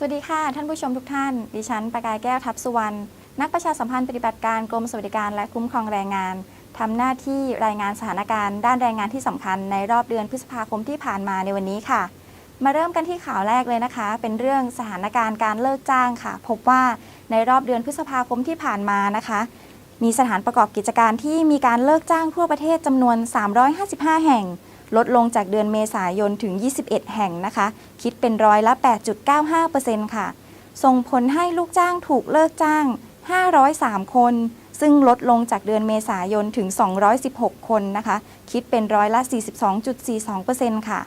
สวัสดีค่ะ ท่านผู้ชมทุกท่าน ดิฉันประกายแก้วทับสุวรรณนักประชาสัมพันธ์ปฏิบัติการกรมสวัสดิการและคุ้มครองแรงงานทำหน้าที่รายงานสถานการณ์ด้านแรงงานที่สำคัญในรอบเดือนพฤษภาคมที่ผ่านมาในวันนี้ค่ะ มาเริ่มกันที่ข่าวแรกเลยนะคะ เป็นเรื่องสถานการณ์การเลิกจ้างค่ะ พบว่าในรอบเดือนพฤษภาคมที่ผ่านมานะคะ มีสถานประกอบกิจการที่มีการเลิกจ้างทั่วประเทศจำนวน 355 แห่ง ลดลงจากเดือนเมษายนถึง 21 แห่งนะคะ คิดเป็นร้อยละ 8.95%ค่ะ ส่งผลให้ลูกจ้างถูกเลิกจ้าง 503 คน ซึ่งลดลงจากเดือนเมษายนถึง 216 คนนะคะ คิดเป็นร้อยละ 42.42%ค่ะ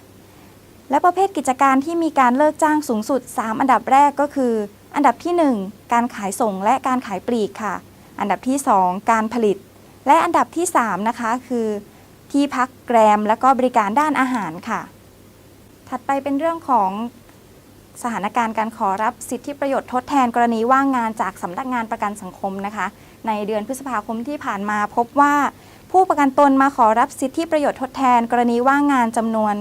และประเภทกิจการที่มีการเลิกจ้างสูงสุด 3 อันดับแรกก็คือ อันดับที่ 1 การขายส่งและการขายปลีกค่ะ อันดับที่ 2 การผลิต และอันดับที่ 3 นะคะ คือ ที่พักแกรม และก็บริการด้านอาหารค่ะ ถัดไปเป็นเรื่องของสถานการณ์การขอรับสิทธิประโยชน์ทดแทนกรณีว่างงานจากสำนักงานประกันสังคมนะคะ ในเดือนพฤษภาคมที่ผ่านมาพบว่า ผู้ประกันตนมาขอรับสิทธิประโยชน์ทดแทน กรณีว่างงานจำนวน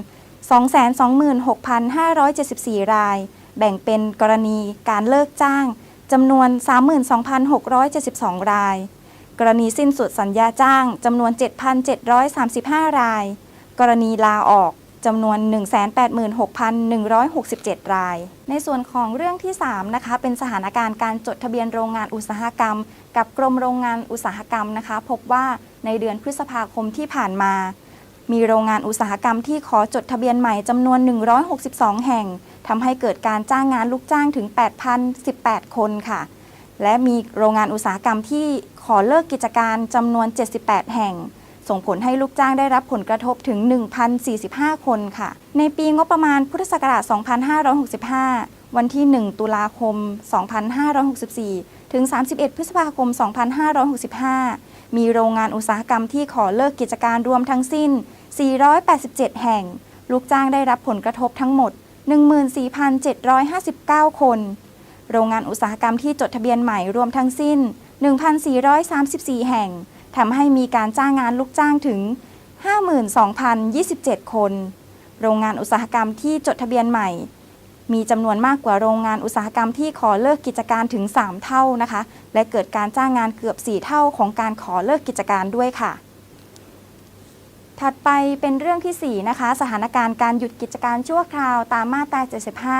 226,574 ราย แบ่งเป็นกรณีการเลิกจ้างจำนวน 32,672 ราย กรณีสิ้นสุดสัญญาจ้างจำนวน 7,735 ราย กรณีลาออกจำนวน 186,167 ราย ในส่วนของเรื่องที่ 3 นะคะ เป็นสถานการณ์การจดทะเบียนโรงงานอุตสาหกรรม กับกรมโรงงานอุตสาหกรรมนะคะ พบว่าในเดือนพฤษภาคมที่ผ่านมา มีโรงงานอุตสาหกรรมที่ขอจดทะเบียนใหม่จำนวน 162 แห่งทำให้เกิดการจ้างงานลูกจ้างถึง 8,018 คนค่ะ และมีโรงงานอุตสาหกรรมที่ขอเลิกกิจการจำนวน 78 แห่ง ส่งผลให้ลูกจ้างได้รับผลกระทบถึง 1,045 คนค่ะ ในปีงบประมาณพุทธศักราช 2565 วันที่ 1 ตุลาคม 2564 ถึง 31 พฤษภาคม 2565 มีโรงงานอุตสาหกรรมที่ขอเลิกกิจการรวมทั้งสิ้น 487 แห่ง ลูกจ้างได้รับผลกระทบทั้งหมด 14,759 คน โรงงานอุตสาหกรรมที่จดทะเบียนใหม่รวมทั้งสิ้น 1,434 แห่งทำให้มีการจ้างงานลูกจ้างถึง 52,027 คน โรงงานอุตสาหกรรมที่จดทะเบียนใหม่ มีจำนวนมากกว่าโรงงานอุตสาหกรรมที่ขอเลิกกิจการถึง 3 เท่านะคะ และเกิดการจ้างงานเกือบ 4 เท่าของการขอเลิกกิจการด้วยค่ะ ถัดไปเป็นเรื่องที่ 4 นะคะ สถานการณ์การหยุดกิจการชั่วคราวตามมาตรา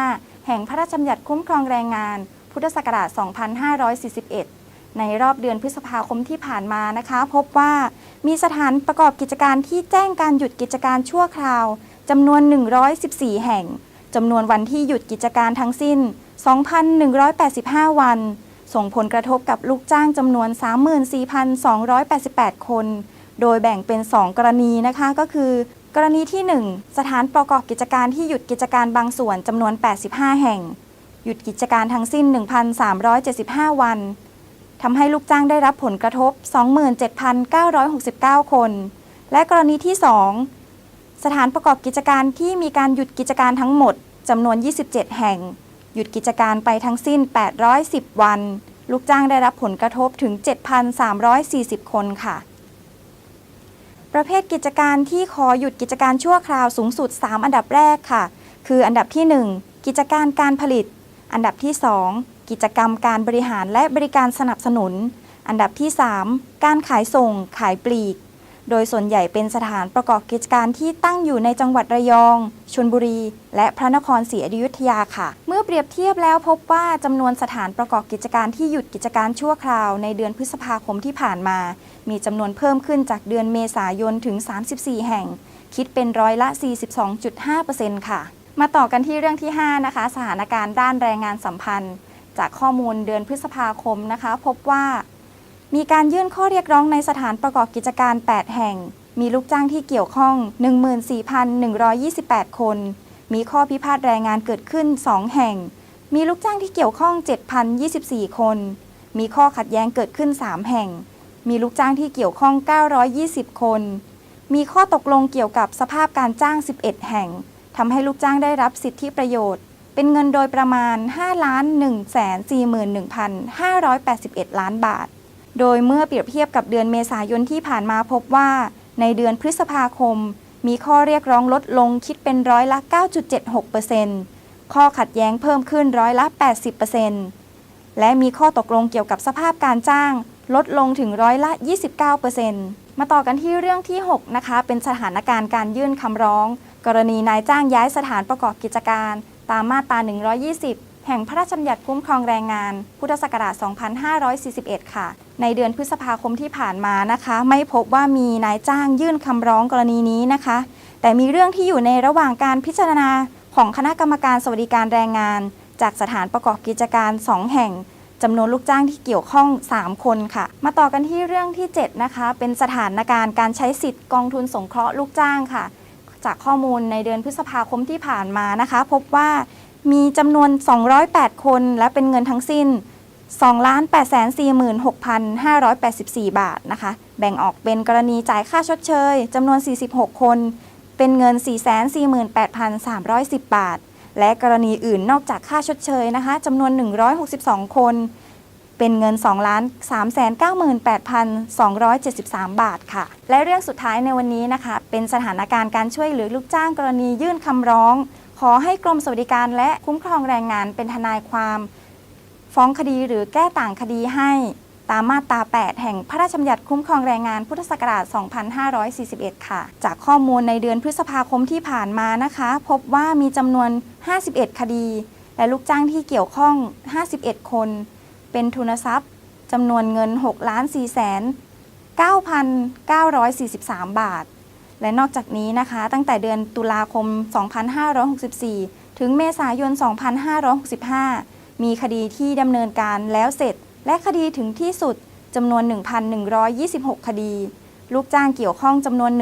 75 แห่งพระราชบัญญัติคุ้มครองแรงงาน พุทธศักราช 2541 ในรอบเดือนพฤษภาคมที่ผ่านมานะคะ พบว่ามีสถานประกอบกิจการที่แจ้งการหยุดกิจการชั่วคราวจำนวน 114 แห่งจำนวนวันที่หยุดกิจการทั้งสิ้น 2,185 วัน ส่งผลกระทบกับลูกจ้างจำนวน 34,288 คน โดยแบ่งเป็น 2 กรณีนะคะก็คือ กรณีที่ 1 สถานประกอบกิจการที่หยุดกิจการบางส่วนจำนวน 85 แห่ง หยุดกิจการทั้งสิ้น 1,375 วันทำให้ลูกจ้างได้รับผลกระทบ 27,969 คน และกรณีที่ 2 สถานประกอบกิจการที่มีการหยุดกิจการทั้งหมดจำนวน 27 แห่ง หยุดกิจการไปทั้งสิ้น 810 วัน ลูกจ้างได้รับผลกระทบถึง 7,340 คนค่ะ ประเภทกิจการที่ขอหยุดกิจการชั่วคราวสูงสุด 3 อันดับแรกค่ะ คืออันดับที่ 1 กิจการการผลิต อันดับที่ 2 กิจกรรมการบริหารและบริการสนับสนุน อันดับที่ 3 การขายส่ง ขายปลีก โดยส่วนใหญ่เป็นสถานประกอบกิจการที่ตั้งอยู่ในจังหวัดระยองชลบุรี และพระนครศรีอยุธยาค่ะ เปรียบเทียบแล้วพบว่าจำนวนสถานประกอบกิจการที่หยุดกิจการชั่วคราวในเดือนพฤษภาคมที่ผ่านมา มีจำนวนเพิ่มขึ้นจากเดือนเมษายนถึง 34 แห่ง คิดเป็นร้อยละ 42.5%ค่ะ มาต่อกันที่เรื่องที่ 5 นะคะ สถานการณ์ด้านแรงงานสัมพันธ์ จากข้อมูลเดือนพฤษภาคมนะคะ พบว่า มีการยื่นข้อเรียกร้องในสถานประกอบกิจการ 8 แห่ง มีลูกจ้างที่เกี่ยวข้อง 14,128 คน มีข้อพิพาทแรงงานเกิดขึ้น 2 แห่ง มีลูกจ้างที่เกี่ยวข้อง 7,024 คน มีข้อขัดแย้งเกิดขึ้น 3 แห่ง มีลูกจ้างที่เกี่ยวข้อง 920 คน มีข้อตกลงเกี่ยวกับสภาพการจ้าง 11 แห่งทำให้ลูกจ้างได้รับสิทธิประโยชน์ เป็นเงินโดยประมาณ5 1 4 1 581 ล้านบาท โดยเมื่อเปรียบเทียบกับเดือนเมษายนที่ผ่านมาพบว่า ในเดือนพฤษภาคม มีข้อเรียกร้องลดลงคิดเป็นร้อยละ 9.76%ข้อขัดแย้งเพิ่มขึ้นร้อยละ 80%และมีข้อตกลงเกี่ยวกับสภาพการจ้าง ลดลงถึงร้อยละ 29%มาต่อกันที่เรื่องที่ 6 นะคะ เป็นสถานการณ์การยื่นคำร้อง กรณีนายจ้างย้ายสถานประกอบกิจการ ตามมาตรา 120 แห่งพระราชบัญญัติคุ้มครองแรงงาน พุทธศักราช 2541 ค่ะ ในเดือนพฤษภาคมที่ผ่านมานะคะ ไม่พบว่ามีนายจ้างยื่นคำร้องกรณีนี้นะคะ แต่มีเรื่องที่อยู่ในระหว่างการพิจารณาของคณะกรรมการสวัสดิการแรงงาน จากสถานประกอบกิจการ 2 แห่งจำนวนลูกจ้างที่เกี่ยวข้อง 3 คนค่ะ มาต่อกันที่เรื่องที่ 7 นะคะ เป็นสถานการณ์การใช้สิทธิ์กองทุนสงเคราะห์ลูกจ้างค่ะ จากข้อมูลในเดือนพฤษภาคมที่ผ่านมานะคะ พบว่า มีจำนวน 208 คน และเป็นเงินทั้งสิ้น 2,846,584 บาทนะคะ แบ่งออกเป็นกรณีจ่ายค่าชดเชยจำนวน 46 คน เป็นเงิน 448,310 บาท และกรณีอื่นนอกจากค่าชดเชยนะคะจำนวน 162 คน เป็นเงิน 2 398,273 บาทค่ะ และเรื่องสุดท้ายในวันนี้นะคะ เป็นสถานการณ์การช่วยเหลือลูกจ้างกรณียื่นคำร้อง ขอให้กรมสวัสดิการและคุ้มครองแรงงานเป็นทนายความ ฟ้องคดีหรือแก้ต่างคดีให้ตามมาตรา 8 แห่งพระราชบัญญัติคุ้มครองแรงงานพุทธศักราช 2541 ค่ะ จากข้อมูลในเดือนพฤษภาคมที่ผ่านมานะคะ พบว่ามีจำนวน 51 คดี และลูกจ้างที่เกี่ยวข้อง 51 คน เป็นทุนทรัพย์จำนวนเงิน6ล้าน4แสน9,943 บาท และนอกจากนี้นะคะ ตั้งแต่เดือนตุลาคม 2564 ถึงเมษายน 2565 มีคดีที่ดำเนินการแล้วเสร็จ และคดีถึงที่สุดจำนวน 1,126 คดี ลูกจ้างเกี่ยวข้องจำนวน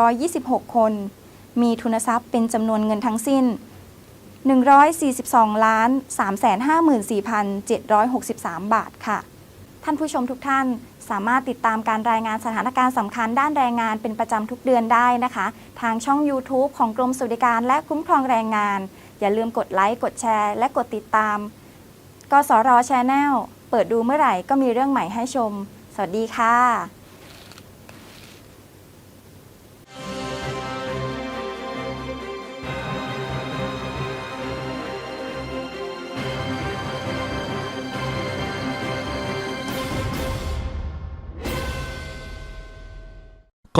1,126 คน มีทุนทรัพย์เป็นจำนวนเงินทั้งสิ้น 142ล้าน354,763 บาทค่ะ ท่านผู้ชมทุกท่าน สามารถติดตามการรายงานสถานการณ์สำคัญด้านแรงงานเป็นประจำทุกเดือนได้นะคะ ทางช่อง YouTube ของกรมสวัสดิการและคุ้มครองแรงงาน อย่าลืมกดไลค์ กดแชร์ และกดติดตามกสรชแนลเปิดดูเมื่อไหร่ก็มีเรื่องใหม่ให้ชม สวัสดีค่ะ